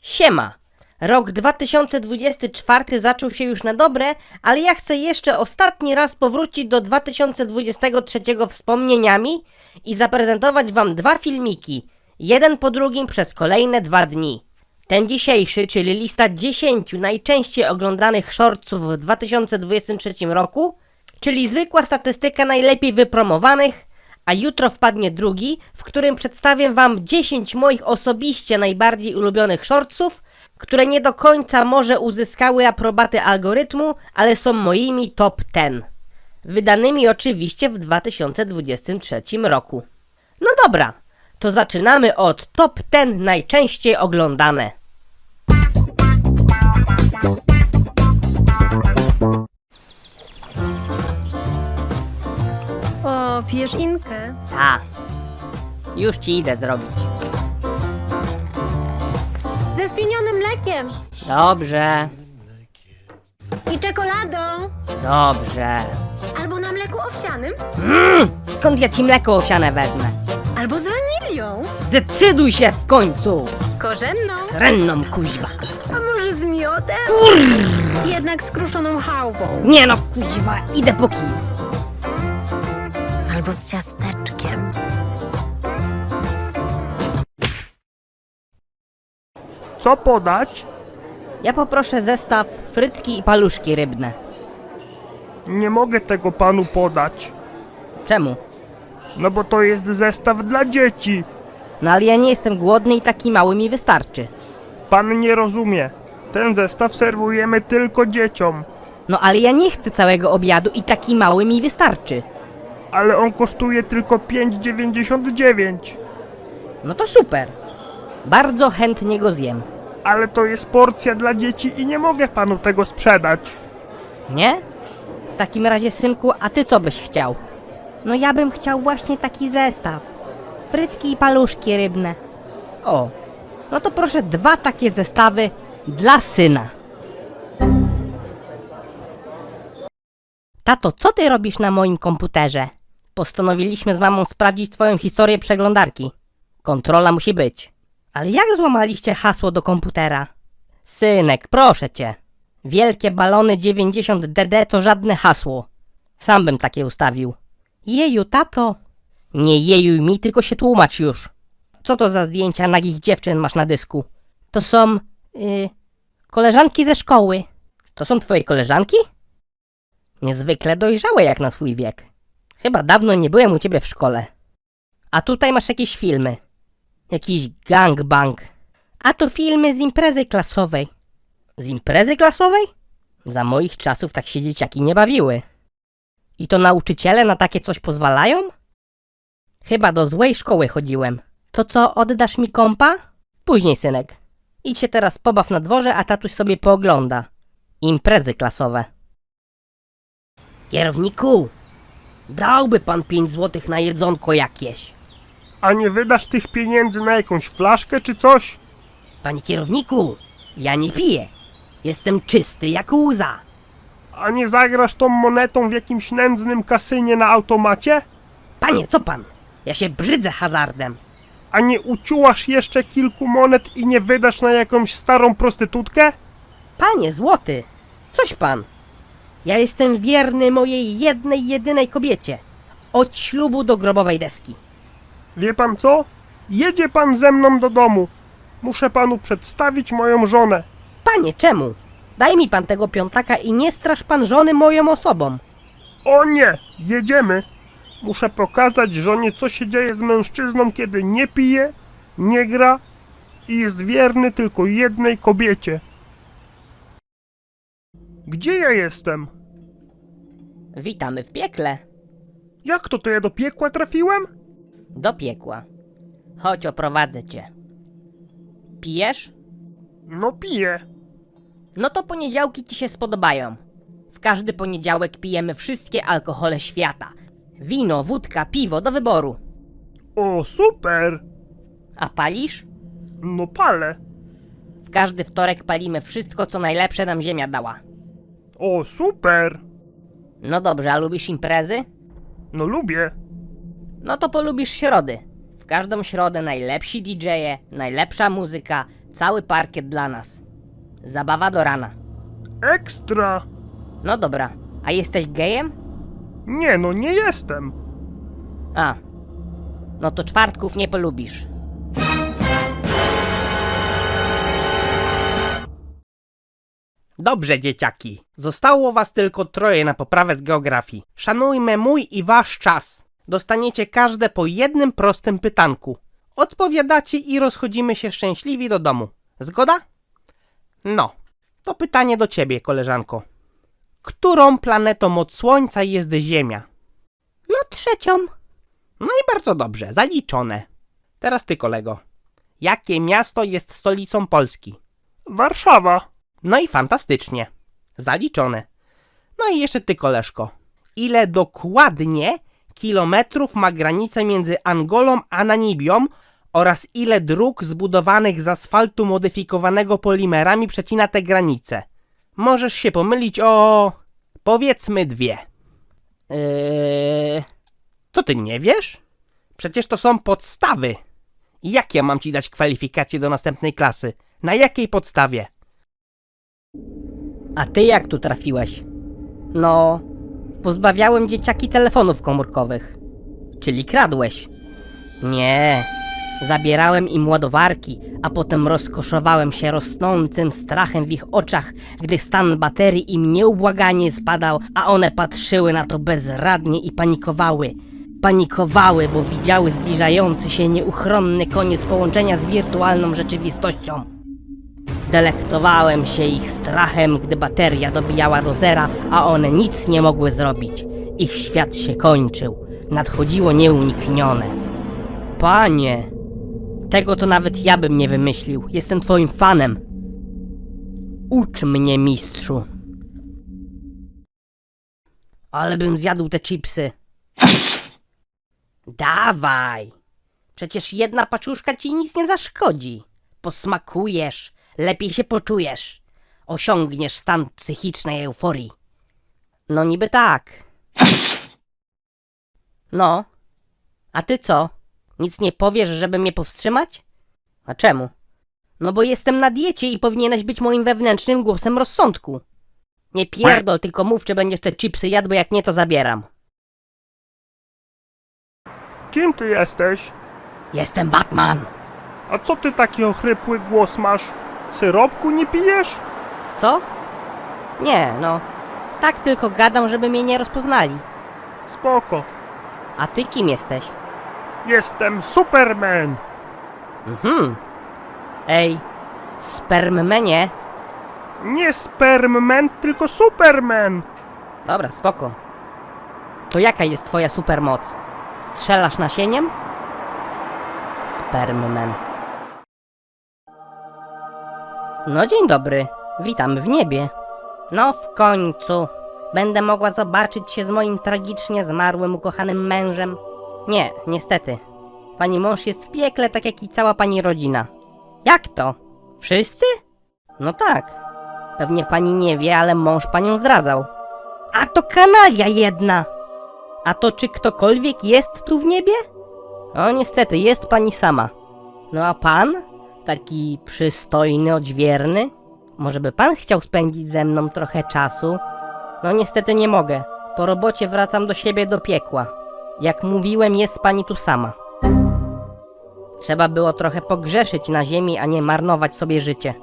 Siema! Rok 2024 zaczął się już na dobre, ale ja chcę jeszcze ostatni raz powrócić do 2023 wspomnieniami i zaprezentować wam dwa filmiki, jeden po drugim przez kolejne dwa dni. Ten dzisiejszy, czyli lista 10 najczęściej oglądanych shortsów w 2023 roku, czyli zwykła statystyka najlepiej wypromowanych, a jutro wpadnie drugi, w którym przedstawię Wam 10 moich osobiście najbardziej ulubionych shortsów, które nie do końca może uzyskały aprobaty algorytmu, ale są moimi top 10. Wydanymi oczywiście w 2023 roku. No dobra, to zaczynamy od top 10 najczęściej oglądane. O, pijesz inkę? Ta. Już ci idę zrobić. Ze spienionym mlekiem Dobrze, i czekoladą. dobrze. Albo na mleku owsianym. Skąd ja ci mleko owsiane wezmę? Albo z wanilią. Zdecyduj się w końcu! Korzenną. Srenną kuźwa. A może z miodem? Jednak z kruszoną hałwą. Nie no, kuźwa, idę po kij. Albo z ciasteczkiem. Co podać? Ja poproszę zestaw frytki i paluszki rybne. Nie mogę tego panu podać. Czemu? No bo to jest zestaw dla dzieci. No ale ja nie jestem głodny i taki mały mi wystarczy. Pan nie rozumie. Ten zestaw serwujemy tylko dzieciom. No ale ja nie chcę całego obiadu i taki mały mi wystarczy. Ale on kosztuje tylko 5,99. No to super. Bardzo chętnie go zjem. Ale to jest porcja dla dzieci i nie mogę panu tego sprzedać. Nie? W takim razie, synku, a ty co byś chciał? No ja bym chciał właśnie taki zestaw. Frytki i paluszki rybne. O, no to proszę dwa takie zestawy dla syna. Tato, co ty robisz na moim komputerze? Postanowiliśmy z mamą sprawdzić twoją historię przeglądarki. Kontrola musi być. Ale jak złamaliście hasło do komputera? Synek, proszę cię. Wielkie balony 90DD to żadne hasło. Sam bym takie ustawił. Jeju, tato. Nie jejuj mi, tylko się tłumacz już. Co to za zdjęcia nagich dziewczyn masz na dysku? To są... Yy, koleżanki ze szkoły. To są twoje koleżanki? Niezwykle dojrzałe jak na swój wiek. Chyba dawno nie byłem u ciebie w szkole. A tutaj masz jakieś filmy. Jakiś gangbang. A to filmy z imprezy klasowej. Z imprezy klasowej? Za moich czasów tak się dzieciaki nie bawiły. I to nauczyciele na takie coś pozwalają? Chyba do złej szkoły chodziłem. To co, oddasz mi kompa? Później, synek. Idź się teraz pobaw na dworze, a tatuś sobie poogląda. Imprezy klasowe. Kierowniku, dałby pan pięć złotych na jedzonko jakieś. A nie wydasz tych pieniędzy na jakąś flaszkę czy coś? Panie kierowniku, ja nie piję. Jestem czysty jak łza. A nie zagrasz tą monetą w jakimś nędznym kasynie na automacie? Panie, co pan? Ja się brzydzę hazardem. A nie uciułasz jeszcze kilku monet i nie wydasz na jakąś starą prostytutkę? Panie złoty, coś pan. Ja jestem wierny mojej jednej, jedynej kobiecie. Od ślubu do grobowej deski. Wie pan co? Jedzie pan ze mną do domu. Muszę panu przedstawić moją żonę. Panie, czemu? Daj mi pan tego piątaka i nie straż pan żony moją osobą. O nie, jedziemy. Muszę pokazać żonie, co się dzieje z mężczyzną, kiedy nie pije, nie gra i jest wierny tylko jednej kobiecie. Gdzie ja jestem? Witamy w piekle. Jak to, to ja do piekła trafiłem? Do piekła. Chodź, oprowadzę cię. Pijesz? No piję. No to poniedziałki ci się spodobają. W każdy poniedziałek pijemy wszystkie alkohole świata. Wino, wódka, piwo do wyboru. O, super! A palisz? No palę. W każdy wtorek palimy wszystko, co najlepsze nam ziemia dała. O, super! No dobrze, a lubisz imprezy? No lubię. No to polubisz środy. W każdą środę najlepsi DJ-e, najlepsza muzyka, Cały parkiet dla nas. Zabawa do rana. Ekstra! No dobra, a jesteś gejem? Nie no, nie jestem. A. No to czwartków nie polubisz. Dobrze, dzieciaki. Zostało was tylko troje na poprawę z geografii. Szanujmy mój i wasz czas. Dostaniecie każde po jednym prostym pytanku. Odpowiadacie i rozchodzimy się szczęśliwi do domu. Zgoda? No, to pytanie do ciebie, koleżanko. Którą planetą od Słońca jest Ziemia? No trzecią. No i bardzo dobrze, zaliczone. Teraz ty, kolego. Jakie miasto jest stolicą Polski? Warszawa. No i fantastycznie. Zaliczone. No i jeszcze ty, koleżko. Ile dokładnie kilometrów ma granica między Angolą a Namibią oraz ile dróg zbudowanych z asfaltu modyfikowanego polimerami przecina te granice? Możesz się pomylić o... powiedzmy dwie. Yy... Co ty nie wiesz? Przecież to są podstawy. Jak ja mam ci dać kwalifikacje do następnej klasy? Na jakiej podstawie? A ty jak tu trafiłeś? No, pozbawiałem dzieciaki telefonów komórkowych. Czyli kradłeś. Nie, zabierałem im ładowarki, a potem rozkoszowałem się rosnącym strachem w ich oczach, gdy stan baterii im nieubłaganie spadał, a one patrzyły na to bezradnie i panikowały. Panikowały, bo widziały zbliżający się nieuchronny koniec połączenia z wirtualną rzeczywistością. Delektowałem się ich strachem, gdy bateria dobijała do zera, a one nic nie mogły zrobić. Ich świat się kończył. Nadchodziło nieuniknione. Panie, tego to nawet ja bym nie wymyślił. Jestem twoim fanem. Ucz mnie, mistrzu. Ale bym zjadł te chipsy. Dawaj. Przecież jedna paczuszka ci nic nie zaszkodzi. Posmakujesz, lepiej się poczujesz. Osiągniesz stan psychicznej euforii. No niby tak. No. A ty co? Nic nie powiesz, żeby mnie powstrzymać? A czemu? No bo jestem na diecie i powinieneś być moim wewnętrznym głosem rozsądku. Nie pierdol, tylko mów, czy będziesz te chipsy jadł, bo jak nie, to zabieram. Kim ty jesteś? Jestem Batman. A co ty taki ochrypły głos masz? Syropku nie pijesz? Co? Nie, no. Tak tylko gadam, żeby mnie nie rozpoznali. Spoko. A ty kim jesteś? Jestem Superman. Mhm. Ej, spermmenie. Nie Spermman, tylko Superman. Dobra, spoko. To jaka jest twoja supermoc? Strzelasz nasieniem? Spermman. No dzień dobry, witam w niebie. No w końcu. Będę mogła zobaczyć się z moim tragicznie zmarłym ukochanym mężem. Nie, niestety. Pani mąż jest w piekle, tak jak i cała pani rodzina. Jak to? Wszyscy? No tak. Pewnie pani nie wie, ale mąż panią zdradzał. A to kanalia jedna! A to czy ktokolwiek jest tu w niebie? O niestety, jest pani sama. No a pan? Taki przystojny, odźwierny? Może by pan chciał spędzić ze mną trochę czasu? No niestety nie mogę. Po robocie wracam do siebie do piekła. Jak mówiłem, jest pani tu sama. Trzeba było trochę pogrzeszyć na ziemi, a nie marnować sobie życie.